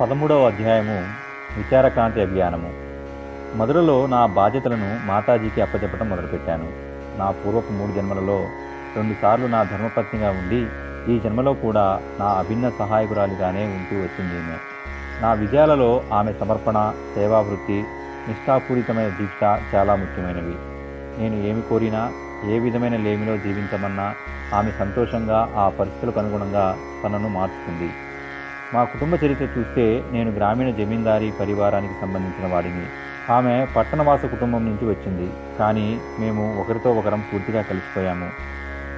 పదమూడవ అధ్యాయము విచారక్రాంతి అభియానము. మధురలో నా బాధ్యతలను మాతాజీకి అప్పచెప్పటం మొదలుపెట్టాను. నా పూర్వపు మూడు జన్మలలో రెండుసార్లు నా ధర్మపత్నిగా ఉండి ఈ జన్మలో కూడా నా అభిన్న సహాయకురాలిగానే ఉంటూ వచ్చింది ఈమె. నా విజయాలలో ఆమె సమర్పణ సేవావృత్తి నిష్ఠాపూరితమైన దీక్ష చాలా ముఖ్యమైనవి. నేను ఏమి కోరినా ఏ విధమైన లేమిలో జీవించమన్నా ఆమె సంతోషంగా ఆ పరిస్థితులకు అనుగుణంగా తనను మార్చుతుంది మా కుటుంబ చరిత్ర చూస్తే నేను గ్రామీణ జమీందారీ పరివారానికి సంబంధించిన వాడిని. ఆమె పట్టణవాస కుటుంబం నుంచి వచ్చింది. కానీ మేము ఒకరితో ఒకరం పూర్తిగా కలిసిపోయాము.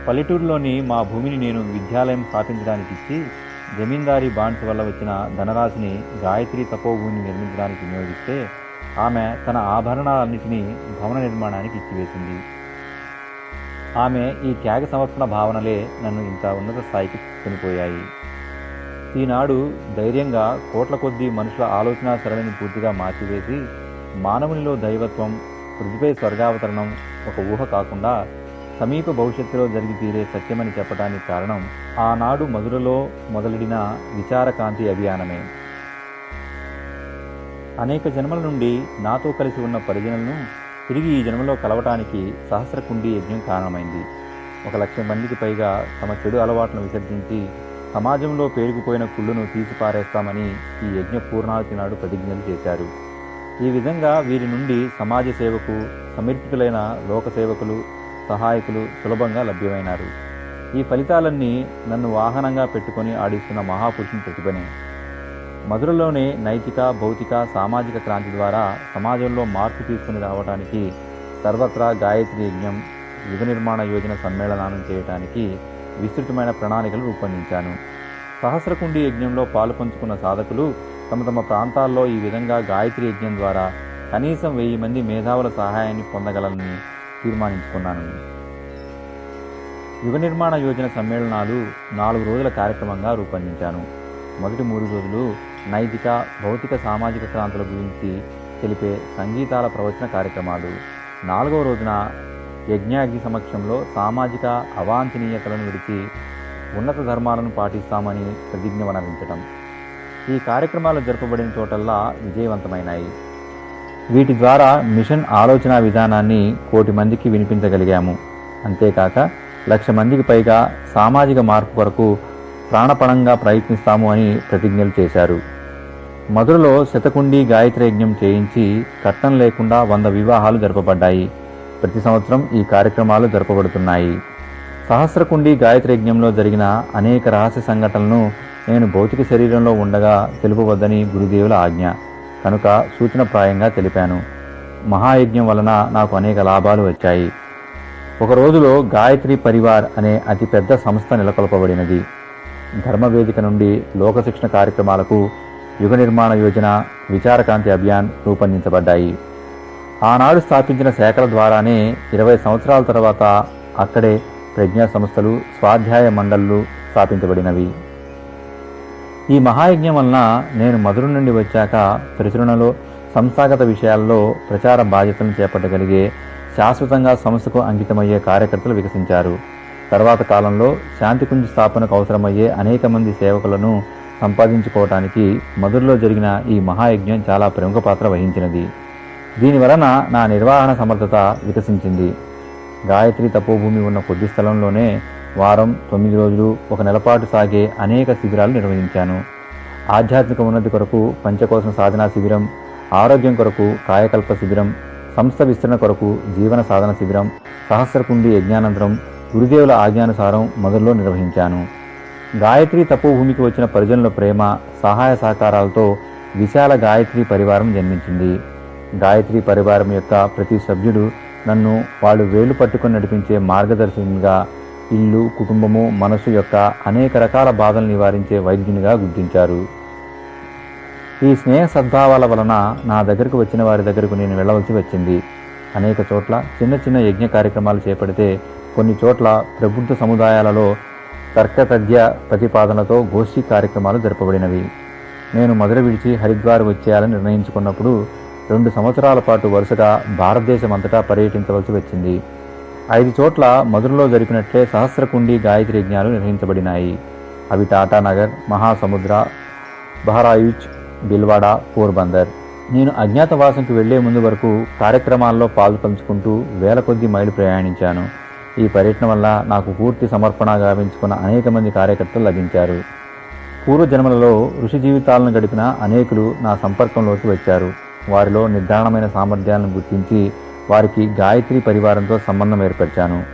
పల్లెటూరులోని మా భూమిని నేను విద్యాలయం స్థాపించడానికి ఇచ్చి జమీందారీ బాండ్స్ వల్ల వచ్చిన ధనరాశిని గాయత్రి తపోభూమిని నిర్మించడానికి వినియోగిస్తే ఆమె తన ఆభరణాలన్నింటినీ భవన నిర్మాణానికి ఇచ్చివేసింది. ఆమె ఈ త్యాగ సమర్పణ భావనలే నన్ను ఇంత ఉన్నత స్థాయికి చనిపోయాయి ఈనాడు ధైర్యంగా కోట్ల కొద్దీ మనుషుల ఆలోచన సరళిని పూర్తిగా మార్చివేసి మానవునిలో దైవత్వం పృథ్వీపై స్వర్గావతరణం ఒక ఊహ కాకుండా సమీప భవిష్యత్తులో జరిగి తీరే సత్యమని చెప్పడానికి కారణం ఆనాడు మధురలో మొదలెడిన విచారకాంతి అభియానమే. అనేక జన్మల నుండి నాతో కలిసి ఉన్న పరిజనులను తిరిగి ఈ జన్మలో కలవటానికి సహస్రకుండి యజ్ఞం కారణమైంది. ఒక లక్ష మందికి పైగా తమ చెడు అలవాట్లను విసర్జించి సమాజంలో పేరుకుపోయిన కుళ్ళును తీసిపారేస్తామని ఈ యజ్ఞ పూర్ణావతి నాడు ప్రతిజ్ఞలు చేశారు. ఈ విధంగా వీరి నుండి సమాజ సేవకు సమర్పితులైన లోక సేవకులు సహాయకులు సులభంగా లభ్యమైనారు. ఈ ఫలితాలన్నీ నన్ను వాహనంగా పెట్టుకొని ఆడిస్తున్న మహాపురుషుని ప్రతిభనే. మధురలోనే నైతిక భౌతిక సామాజిక క్రాంతి ద్వారా సమాజంలో మార్పు తీసుకుని రావడానికి సర్వత్రా గాయత్రి యజ్ఞం యుగ నిర్మాణ యోజన సమ్మేళనాలను చేయడానికి విస్తృతమైన ప్రణాళికలు రూపొందించాను. సహస్రకుండి యజ్ఞంలో పాలు పంచుకున్న సాధకులు తమ తమ ప్రాంతాల్లో ఈ విధంగా గాయత్రి యజ్ఞం ద్వారా కనీసం వెయ్యి మంది మేధావుల సహాయాన్ని పొందగలని తీర్మానించుకున్నాను. యుగ నిర్మాణ యోజన సమ్మేళనాలు నాలుగు రోజుల కార్యక్రమంగా రూపొందించాను. మొదటి మూడు రోజులు నైతిక భౌతిక సామాజిక క్రాంతుల గురించి తెలిపే సంగీతాల ప్రవచన కార్యక్రమాలు. నాలుగవ రోజున యజ్ఞాగ్ని సమక్షంలో సామాజిక అవాంఛనీయతలను విడిచి ఉన్నత ధర్మాలను పాటిస్తామని ప్రతిజ్ఞ వనవించటం ఈ కార్యక్రమాలు జరపబడిన చోటల్లా విజయవంతమైనాయి. వీటి ద్వారా మిషన్ ఆలోచన విధానాన్ని కోటి మందికి వినిపించగలిగాము. అంతేకాక లక్ష మందికి పైగా సామాజిక మార్పు కొరకు ప్రాణపణంగా ప్రయత్నిస్తాము అని ప్రతిజ్ఞలు చేశారు. మధురలో శతకుండి గాయత్రి యజ్ఞం చేయించి కట్నం లేకుండా వంద వివాహాలు జరపబడ్డాయి. ప్రతి సంవత్సరం ఈ కార్యక్రమాలు జరపబడుతున్నాయి. సహస్రకుండి గాయత్రి యజ్ఞంలో జరిగిన అనేక రహస్య సంఘటనలను నేను భౌతిక శరీరంలో ఉండగా తెలుపవద్దని గురుదేవుల ఆజ్ఞ. కనుక సూచనప్రాయంగా తెలిపాను. మహాయజ్ఞం వలన నాకు అనేక లాభాలు వచ్చాయి. ఒక రోజులో గాయత్రి పరివార్ అనే అతిపెద్ద సంస్థ నెలకొల్పబడినది. ధర్మవేదిక నుండి లోకశిక్షణ కార్యక్రమాలకు యుగ నిర్మాణ యోజన విచారకాంతి అభియాన్ రూపొందించబడ్డాయి. ఆనాడు స్థాపించిన శాఖల ద్వారానే ఇరవై సంవత్సరాల తర్వాత అక్కడే ప్రజ్ఞా సంస్థలు స్వాధ్యాయ మండళ్ళు స్థాపించబడినవి. ఈ మహాయజ్ఞం వలన నేను మధుర నుండి వచ్చాక ప్రచురణలో సంస్థాగత విషయాల్లో ప్రచార బాధ్యతలను చేపట్టగలిగే శాశ్వతంగా సంస్థకు అంకితమయ్యే కార్యకర్తలు వికసించారు. తర్వాత కాలంలో శాంతికుంజ స్థాపనకు అవసరమయ్యే అనేక మంది సేవకులను సంపాదించుకోవటానికి మధురలో జరిగిన ఈ మహాయజ్ఞం చాలా ప్రముఖ పాత్ర వహించినది. దీని వలన నా నిర్వహణ సమర్థత వికసించింది. గాయత్రి తపోభూమి ఉన్న కొద్ది స్థలంలోనే వారం తొమ్మిది రోజులు ఒక నెలపాటు సాగే అనేక శిబిరాలు నిర్వహించాను. ఆధ్యాత్మిక ఉన్నతి కొరకు పంచకోశం సాధనా శిబిరం ఆరోగ్యం కొరకు కాయకల్ప శిబిరం సంస్థ విస్తరణ కొరకు జీవన సాధన శిబిరం సహస్రకుండి యజ్ఞానంతరం గురుదేవుల ఆజ్ఞానుసారం మొదల్లో నిర్వహించాను. గాయత్రి తపోభూమికి వచ్చిన పరిజనుల ప్రేమ సహాయ సహకారాలతో విశాల గాయత్రి పరివారం జన్మించింది. గాయత్రి పరివారం యొక్క ప్రతి సభ్యుడు నన్ను వాళ్ళు వేలు పట్టుకొని నడిపించే మార్గదర్శకునిగా ఇల్లు కుటుంబము మనసు యొక్క అనేక రకాల బాధలు నివారించే వైద్యునిగా గుర్తించారు. ఈ స్నేహ సద్భావాల వలన నా దగ్గరకు వచ్చిన వారి దగ్గరకు నేను వెళ్ళవలసి వచ్చింది. అనేక చోట్ల చిన్న చిన్న యజ్ఞ కార్యక్రమాలు చేపడితే కొన్ని చోట్ల ప్రబుద్ధ సముదాయాలలో తర్కతజ్ఞ ప్రతిపాదనతో గోష్ఠీ కార్యక్రమాలు జరపబడినవి. నేను మధుర విడిచి హరిద్వార్ వచ్చేయాలని నిర్ణయించుకున్నప్పుడు రెండు సంవత్సరాల పాటు వరుసగా భారతదేశం అంతటా పర్యటించవలసి వచ్చింది. ఐదు చోట్ల మధురలో జరిపినట్లే సహస్రకుండి గాయత్రి యజ్ఞాలు నిర్వహించబడినాయి. అవి టాటానగర్ మహాసముద్ర బహరాయిచ్ బిల్వాడా పోర్బందర్. నేను అజ్ఞాతవాసంకి వెళ్ళే ముందు వరకు కార్యక్రమాల్లో పాలు పంచుకుంటూ వేల కొద్ది మైలు ప్రయాణించాను. ఈ పర్యటన వల్ల నాకు పూర్తి సమర్పణ గావించుకున్న అనేక మంది కార్యకర్తలు లభించారు. పూర్వజన్మలలో ఋషి జీవితాలను గడిపిన అనేకులు నా సంపర్కంలోకి వచ్చారు. వారిలో నిర్ధారణమైన సామర్థ్యాలను గుర్తించి వారికి గాయత్రి పరివారంతో సంబంధం ఏర్పరిచాను.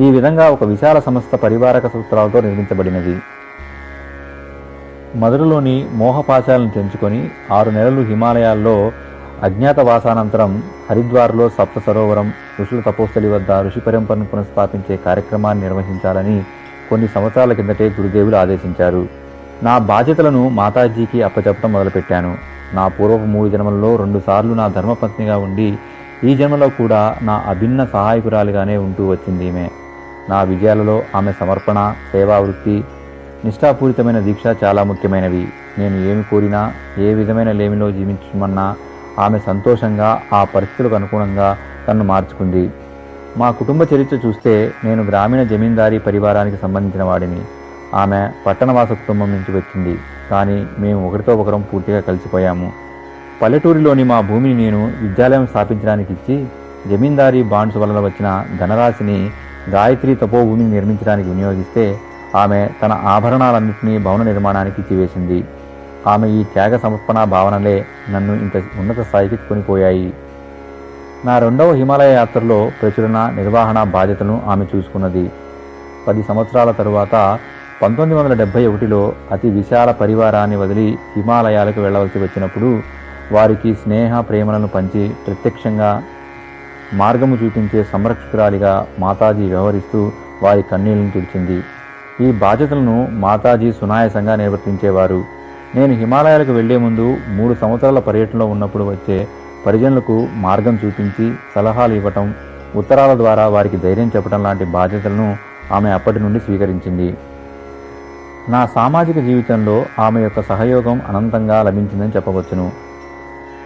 ఈ విధంగా ఒక విశాల సంస్థ పరివారక సూత్రాలతో నిర్మించబడినది. మధురలోని మోహపాశాలను తెంచుకొని ఆరు నెలలు హిమాలయాల్లో అజ్ఞాతవాసానంతరం హరిద్వార్లో సప్త సరోవరం ఋషుల తపోస్థలి వద్ద ఋషి పరంపరను పునఃస్థాపించే కార్యక్రమాన్ని నిర్వహించాలని కొన్ని సంవత్సరాల కిందటే గురుదేవులు ఆదేశించారు. నా బాధ్యతలను మాతాజీకి అప్పచెప్పడం మొదలుపెట్టాను. నా పూర్వపు మూడు జన్మలలో రెండుసార్లు నా ధర్మపత్నిగా ఉండి ఈ జన్మలో కూడా నా అభిన్న సహాయకురాలుగానే ఉంటూ వచ్చింది ఈమె. నా విజయాలలో ఆమె సమర్పణ సేవావృత్తి నిష్ఠాపూరితమైన దీక్ష చాలా ముఖ్యమైనవి. నేను ఏమి కోరినా ఏ విధమైన లేమిలో జీవించమన్నా ఆమె సంతోషంగా ఆ పరిస్థితులకు అనుగుణంగా తన్ను మార్చుకుంది. మా కుటుంబ చరిత్ర చూస్తే నేను గ్రామీణ జమీందారీ పరివారానికి సంబంధించిన వాడిని. ఆమె పట్టణవాస కుటుంబం నుంచి వచ్చింది. కానీ మేము ఒకరితో ఒకరం పూర్తిగా కలిసిపోయాము. పల్లెటూరిలోని మా భూమిని నేను విద్యాలయం స్థాపించడానికి ఇచ్చి జమీందారీ బాండ్స్ వలన వచ్చిన ధనరాశిని గాయత్రి తపోభూమిని నిర్మించడానికి వినియోగిస్తే ఆమె తన ఆభరణాలన్నింటినీ భవన నిర్మాణానికి ఇచ్చివేసింది. ఆమె ఈ త్యాగ సమర్పణ భావనలే నన్ను ఇంత ఉన్నత స్థాయికి కొనిపోయాయి నా రెండవ హిమాలయ యాత్రలో ప్రచురణ నిర్వహణ బాధ్యతను ఆమె చూసుకున్నది. పది సంవత్సరాల తరువాత పంతొమ్మిది వందల డెబ్బై ఒకటిలో అతి విశాల పరివారాన్ని వదిలి హిమాలయాలకు వెళ్ళవలసి వచ్చినప్పుడు వారికి స్నేహ ప్రేమలను పంచి ప్రత్యక్షంగా మార్గము చూపించే సంరక్షకురాలిగా మాతాజీ వ్యవహరిస్తూ వారి కన్నీళ్ళను తుడిచింది. ఈ బాధ్యతలను మాతాజీ సునాయాసంగా నిర్వర్తించేవారు. నేను హిమాలయాలకు వెళ్ళే ముందు మూడు సంవత్సరాల పర్యటనలో ఉన్నప్పుడు వచ్చే పరిజనులకు మార్గం చూపించి సలహాలు ఇవ్వటం ఉత్తరాల ద్వారా వారికి ధైర్యం చెప్పడం లాంటి బాధ్యతలను ఆమె అప్పటి నుండి స్వీకరించింది. నా సామాజిక జీవితంలో ఆమె యొక్క సహయోగం అనంతంగా లభించిందని చెప్పవచ్చును.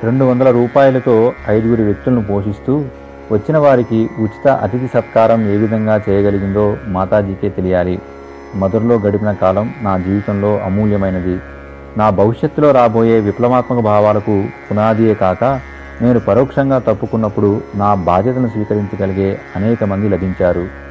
రెండు వందల రూపాయలతో ఐదుగురి వ్యక్తులను పోషిస్తూ వచ్చిన వారికి ఉచిత అతిథి సత్కారం ఏ విధంగా చేయగలిగిందో మాతాజీకే తెలియాలి. మధురలో గడిపిన కాలం నా జీవితంలో అమూల్యమైనది. నా భవిష్యత్తులో రాబోయే విప్లవాత్మక భావాలకు పునాదియే కాక నేను పరోక్షంగా తప్పుకున్నప్పుడు నా బాధ్యతను స్వీకరించగలిగే అనేక మంది లభించారు.